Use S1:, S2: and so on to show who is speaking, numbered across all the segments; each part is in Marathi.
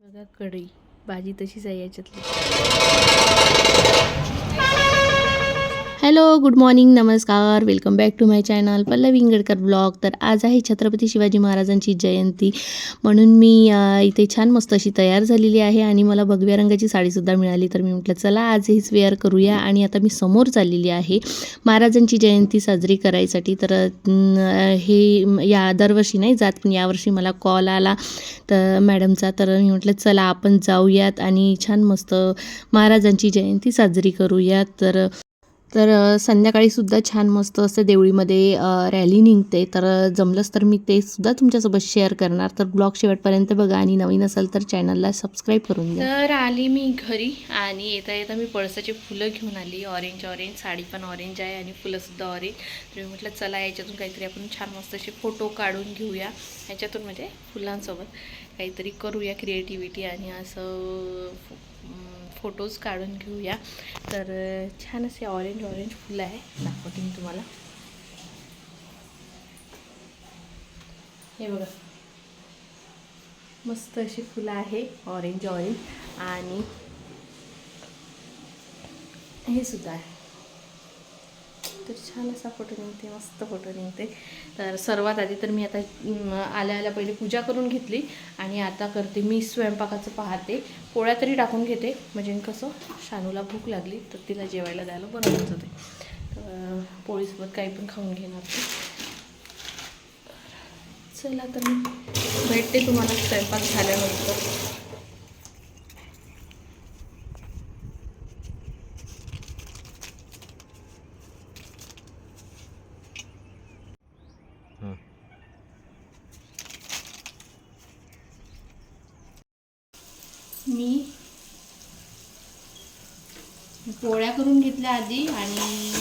S1: बघा कढई. भाजी तशीच आहे याच्यातली. हॅलो गुड मॉर्निंग नमस्कार welcome back to my channel Pallavi Ingadkar blog. तर आज आहे छत्रपती शिवाजी महाराजांची जयंती. म्हणून मी इथे छान मस्त अशी तयार झालेली आहे आणि मला भगव्या रंगाची साडीसुद्धा मिळाली. तर मी म्हटलं चला आज हीच वेअर करूया आणि आता मी समोर चाललेली आहे महाराजांची जयंती साजरी करायसाठी. तर हे या दरवर्षी नाही जात पण यावर्षी मला कॉल आला तर मॅडमचा. तर मी म्हटलं चला आपण जाऊयात आणि छान मस्त महाराजांची जयंती साजरी करूयात. तर तर संध्याकाळीसुद्धा छान मस्त असं देवळीमध्ये रॅली निघते. तर जमलंच तर मी ते सुद्धा तुमच्यासोबत शेअर करणार. तर ब्लॉग शेवटपर्यंत बघा आणि नवीन असाल तर चॅनलला सबस्क्राईब करून द्या तर आली मी घरी आणि येता येता मी पळसाची फुलं घेऊन आली. ऑरेंज ऑरेंज साडी पण ऑरेंज आहे आणि फुलंसुद्धा ऑरेंज. तर मी म्हटलं चला याच्यातून काहीतरी आपण छान मस्त असे फोटो काढून घेऊया. ह्याच्यातून म्हणजे फुलांसोबत काहीतरी करूया क्रिएटिव्हिटी आणि असं फोटोज काढून घेऊया. तर छान असे ऑरेंज ऑरेंज फुलं आहे. दाखवते मी तुम्हाला. हे बघा. मस्त अशी फुलं आहे ऑरेंज ऑरेंज आणि हे सुद्धा आहे. तर छान असा फोटो निघते मस्त फोटो निघते. तर सर्वात आधी तर मी आता आल्या आल्या पहिले पूजा करून घेतली आणि आता करते मी स्वयंपाकाचं पाहते. पोळ्या तरी टाकून घेते म्हणजे कसं शानूला भूक लागली तर तिला जेवायला द्यायला बरं होत होते तर पोळीसोबत काही पण खाऊन घेणार चला तर मी भेटते तुम्हाला स्वयंपाक झाल्यानंतर. मी पोळ्या करून घेतल्या आधी आणि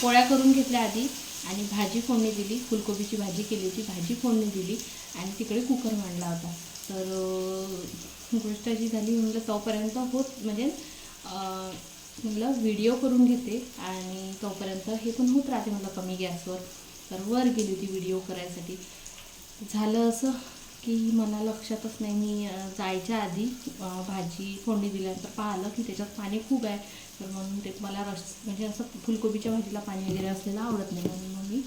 S1: पोळ्या करून घेतल्या आधी आणि भाजी फोडणी दिली फुलकोबीची भाजी केली होती भाजी फोडणी दिली आणि तिकडे कुकर मांडला होता. तर गोष्ट अशी झाली म्हटलं तोपर्यंत होत म्हणजे म्हटलं व्हिडिओ करून घेते आणि तोपर्यंत हे पण होत राहते म्हटलं कमी गॅसवर. तर वर गेली होती व्हिडिओ करायसाठी. झालं असं. की मला लक्षातच नाही. मी जायच्या आधी भाजी फोडणी दिल्यानंतर पाहिलं की त्याच्यात पाणी खूप आहे. तर म्हणून ते मला रस म्हणजे असं फुलकोबीच्या भाजीला पाणी वगैरे असलेलं आवडत नाही. म्हणून मग मी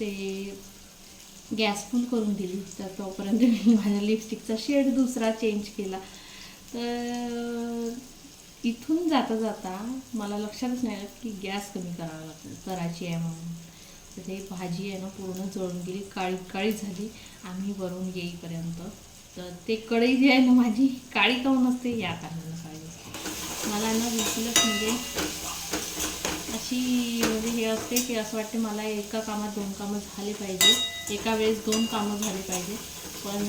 S1: ते गॅस फुल करून दिली. तर तोपर्यंत मी माझ्या लिपस्टिकचा शेड दुसरा चेंज केला. तर इथून जाता जाता मला लक्षातच नाही आलं की गॅस कमी करावा लागतो करायची आहे म्हणून. तर ते भाजी आहे ना पूर्ण जळून गेली काळी काळी झाली. आम्ही वरून येईपर्यंत. तर ते कढई जी आहे ना माझी काळी काऊन असते या कारणानं काळी असते मला ना बिलकुलच म्हणजे अशी म्हणजे हे असते की असं वाटते मला एका कामात दोन कामं झाले पाहिजे. एका वेळेस दोन कामं झाले पाहिजे. पण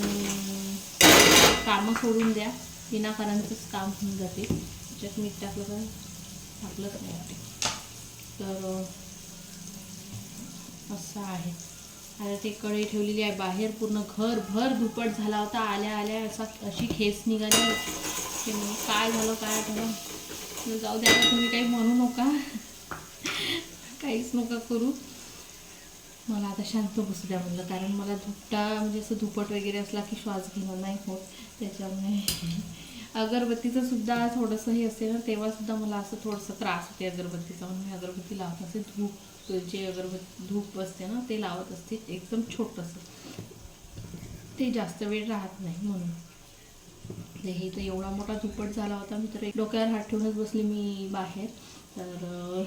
S1: कामं सोडून द्या. विनाकारांचंच काम होऊन जाते. त्याच्यात मीठ टाकलं तर टाकलंच नाही वाटते. तर असं आहे. आता ते कढई ठेवलेली आहे बाहेर पूर्ण घरभर दुपट झाला होता. आल्या आल्या असा अशी खेस निघाली की मग काय झालं काय झालं? जाऊ द्या तुम्ही काही म्हणू नका. काहीच नका करू. मला आता शांत बसू द्या म्हणलं कारण मला धुपटा म्हणजे असं धुपट वगैरे असला की श्वास घेणं नाही होत. त्याच्यामुळे अगरबत्तीचं सुद्धा थोडंसं हे असेल ना तेव्हा सुद्धा मला असं थोडंसं त्रास होते अगरबत्तीचा. म्हणून मी अगरबत्ती लावत असे धूप जे अगरबत्ती धूप असते ना ते लावत असते एकदम छोटंसं. ते जास्त वेळ राहत नाही म्हणून. म्हणजे हे तर एवढा मोठा धुपट झाला होता मी तर एक डोक्यावर हात ठेवूनच बसली मी बाहेर. तर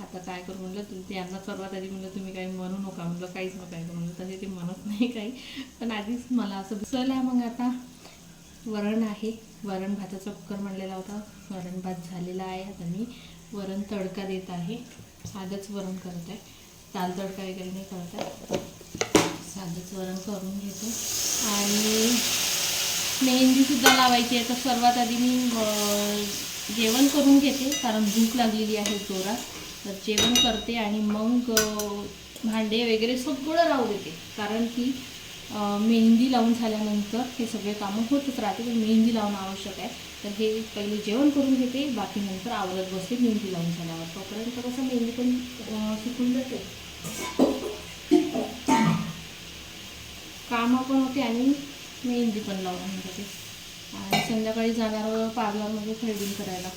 S1: आता काय करू म्हणलं तू त्यांना सर्वात आधी म्हणलं तुम्ही काही म्हणू नका. म्हणलं काहीच नका करू. म्हणलं तसे ते म्हणत नाही काही. पण आधीच मला असं चला मग आता वरण आहे. वरण भाताचा कुकर म्हणलेला होता. वरण भात झालेला आहे आता मी. वरण तडका देत आहे. साधंच वरण करत. आहे दाल तडका वगैरे नाही करत आहे. साधंच वरण करून घेते. आणि मेहंदीसुद्धा लावायची आहे. तर सर्वात आधी मी जेवण करून घेते. कारण भूक लागलेली आहे जोरात. तर जेवण करते आणि मग भांडे वगैरे सगळं राहू देते. कारण की मेहंदी लावून झाल्यानंतर हे सगळे कामं होतच राहते तर मेहंदी लावणं आवश्यक आहे. तर हे पहिले जेवण करून घेते बाकी नंतर आवरत बसते मेहंदी लावून झाल्यावर. तोपर्यंत कसं मेहंदी पण सुकून जाते. कामं पण होते आणि मेहंदी पण लावून जाते आणि संध्याकाळी जाणार पार्लरमध्ये थ्रेडिंग करायला.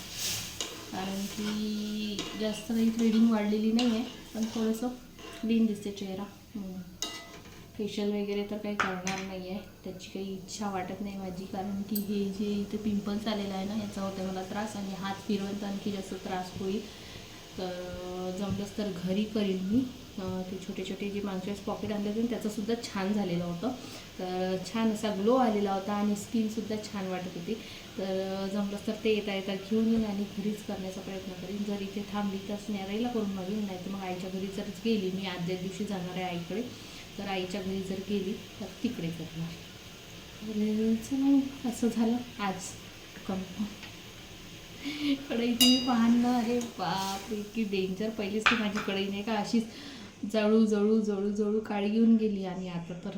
S1: कारण की जास्त काही थ्रेडिंग वाढलेली नाही आहे पण थोडंसं क्लीन दिसते चेहरा फेशियल वगैरे तर काही करणार नाही आहे त्याची काही इच्छा वाटत नाही माझी कारण की हे जे इथे पिंपल्स आलेलं आहे ना याचा होता मला त्रास आणि हात फिरवून तर आणखी जास्त त्रास होईल. तर जमलंच तर घरी करीन मी. ते छोटे छोटे जे मागच्या पॉकेट आणले होते त्याचंसुद्धा छान झालेलं होतं. तर छान असा ग्लो आलेला होता आणि स्किनसुद्धा छान वाटत होती. तर जमलंच तर ते येता येता घेऊन येईन आणि घरीच करण्याचा प्रयत्न करीन. जर इथे थांबली तर स्नेराईला करून मागेल नाही तर मग आईच्या घरी जरच गेली मी आदल्या दिवशी जाणार आहे आईकडे. तर आईच्या घरी जर गेली तर तिकडे करणार. असं झालं आज कम कढई तुम्ही पाहणं अरे बाप इतकी डेंजर पहिलीच ती माझी कढई नाही का अशीच जळू जळू जळू जळू काळी येऊन गेली. आणि आता तर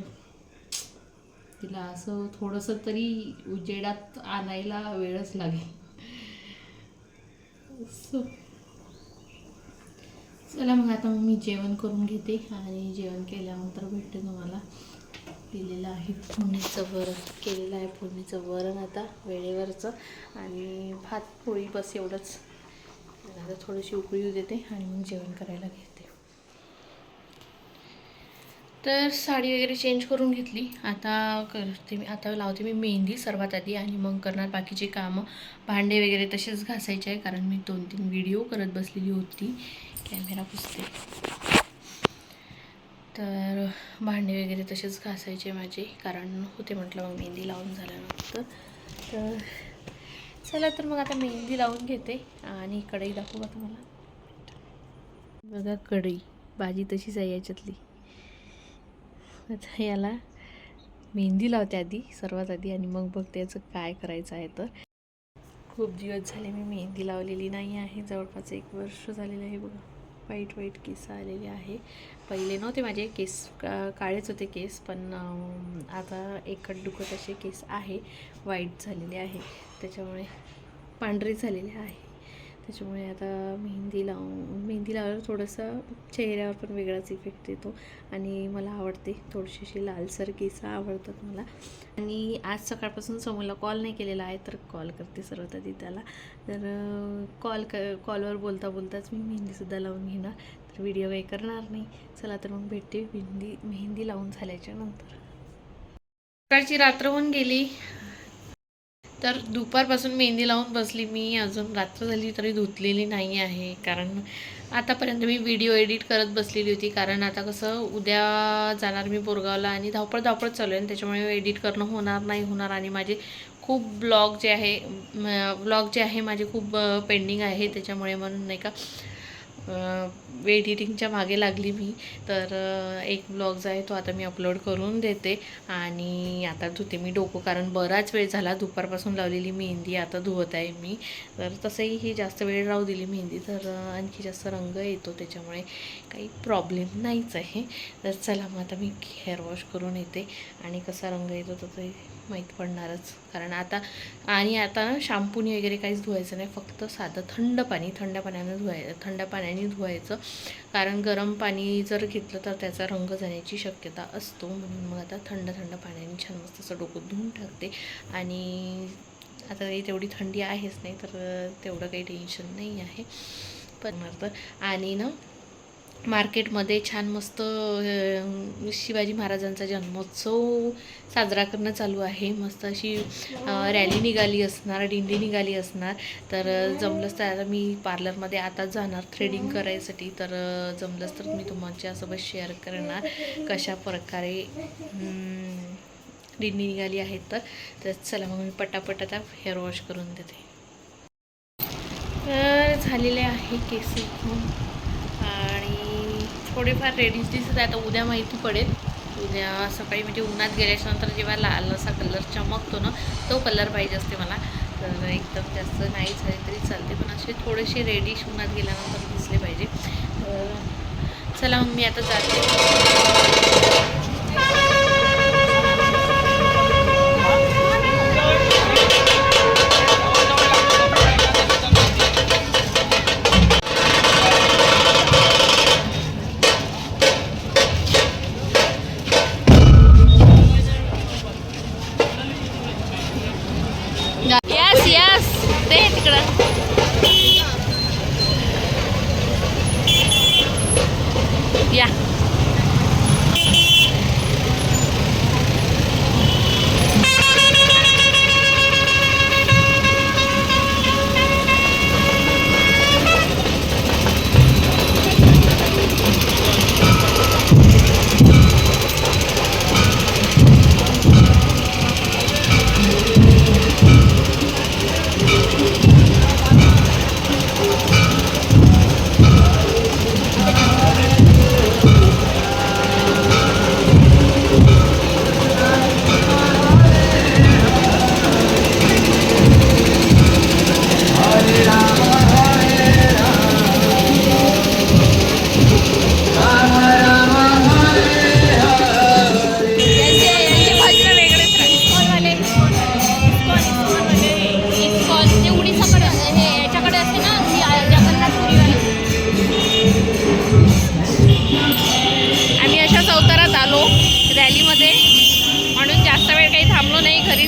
S1: तिला असं थोडंसं तरी उजेडात आणायला वेळच लागेल. असं. चला मग आता मी जेवण करून घेते आणि जेवण केल्यानंतर भेटते तुम्हाला. दिलेलं आहे फोडणीचं वरण. केलेलं आहे फोडणीचं वरण आता वेळेवरचं. आणि भात पोळी बस एवढंच. आता थोडीशी उकळी देते आणि मग जेवण करायला घेते तर साडी वगैरे चेंज करून घेतली. आता करते मी आता लावते मी मेहंदी सर्वात आधी आणि मग करणार बाकीचे कामं. भांडे वगैरे तसेच घासायचे आहे कारण मी दोन तीन व्हिडिओ करत बसलेली होती. कॅमेरा पुसते. तर भांडे वगैरे तसेच घासायचे माझे कारण होते म्हटलं मग मेहंदी लावून झाल्यानंतर. तर चला तर मग आता मेहंदी लावून घेते आणि कढई दाखवू का तुम्हाला? बघा कढई भाजी तशीच आहे याच्यातली. आता याला मेहंदी लावते आधी सर्वात आधी आणि मग बघते याचं काय करायचं आहे तर. खूप दिवस झाले मी मेहंदी लावलेली नाही आहे जवळपास एक वर्ष झालेलं आहे बघा. वाईट वाईट केस आलेले आहे. पहिले नव्हते माझे केस का काळेच होते केस पण आता एकट दुखत असे केस आहे. वाईट झालेले आहे. त्याच्यामुळे पांढरे झालेले आहे. त्याच्यामुळे आता मेहंदी लावून मेहंदी लावल्यावर थोडंसं चेहऱ्यावर पण वेगळाच इफेक्ट येतो. आणि मला आवडते. थोडीशी अशी लालसर केस आवडतात मला. आणि आज सकाळपासून समोरला कॉल नाही केलेला आहे तर कॉल करते सर्वात आधी त्याला तर कॉल क कॉलवर बोलता बोलताच मी मेहंदीसुद्धा लावून घेणार. तर व्हिडिओ काही करणार नाही. चला तर मग भेटते मेहंदी मेहंदी लावून झाल्याच्यानंतर. सकाळची रात्र होऊन गेली. तर दुपारपासून मेहंदी लावून बसली मी अजून रात्र झाली तरी धुतलेली नाही आहे. कारण आतापर्यंत मी व्हिडिओ एडिट करत बसलेली होती. कारण आता कसं उद्या जाणार मी बोरगावला आणि धावपळ धावपळ चालू आहे आणि त्याच्यामुळे एडिट करणं होणार नाही होणार. आणि माझे खूप ब्लॉग जे आहे ब्लॉग जे आहे माझे खूप पेंडिंग आहे. त्याच्यामुळे म्हणून नाही का एडिटिंगच्या मागे लागली मी. तर एक ब्लॉग जो आहे तो आता मी अपलोड करून देते. आणि आता धुते मी डोकं कारण बराच वेळ झाला दुपारपासून लावलेली मेहंदी आता धुवत आहे मी. तर तसंही ही जास्त वेळ राहू दिली मेहंदी तर आणखी जास्त रंग येतो त्याच्यामुळे काही प्रॉब्लेम नाहीच आहे. तर चला मग आता मी हेअर वॉश करून येते. आणि कसा रंग येतो तर माहीत पडणारच. कारण आता आणि आता ना शॅम्पूनी वगैरे काहीच धुवायचं नाही. फक्त साधं थंड पाणी थंड पाण्यानं धुवायचं थंड पाण्याने धुवायचं. कारण गरम पाणी जर घेतलं तर त्याचा रंग जाण्याची शक्यता असतो. म्हणून मग आता थंड थंड पाण्याने छान मस्त असं डोकं धुवून टाकते आणि आता काही तेवढी थंडी आहेच नाही तर तेवढं काही टेन्शन नाही आहे. पण तर आणि ना मार्केटमध्ये छान मस्त शिवाजी महाराजांचा जन्मोत्सव साजरा करणं चालू आहे. मस्त अशी रॅली निघाली असणार दिंडी निघाली असणार. तर जमलंच तर मी पार्लरमध्ये आताच जाणार थ्रेडिंग करायसाठी. तर जमलंच तर मी तुमच्यासोबत शेअर करणार कशा प्रकारे डिंडी दिंडी निघाली आहेत तर. तर चला मग मी पटापट आता हेअर वॉश करून देते. तर झालेले आहे केस थोडेफार रेडीज दिसत आहे आता उद्या माहिती पडेल. उद्या सकाळी म्हणजे उन्हात गेल्याच्यानंतर जेव्हा लाल असा कलर चमकतो ना तो कलर पाहिजे असते मला. तर एकदम जास्त नाही झाले तरी चालते. पण असे थोडेसे रेडिश उन्हात गेल्यानंतर दिसले पाहिजे. तर चला मग मी आता जाते.
S2: यस यस ते तिकडं. या.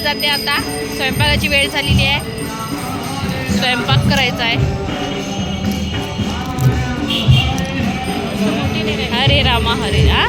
S2: जाते आता. स्वयंपाकाची वेळ झालेली आहे. स्वयंपाक करायचा आहे. हरे रामा हरे हा?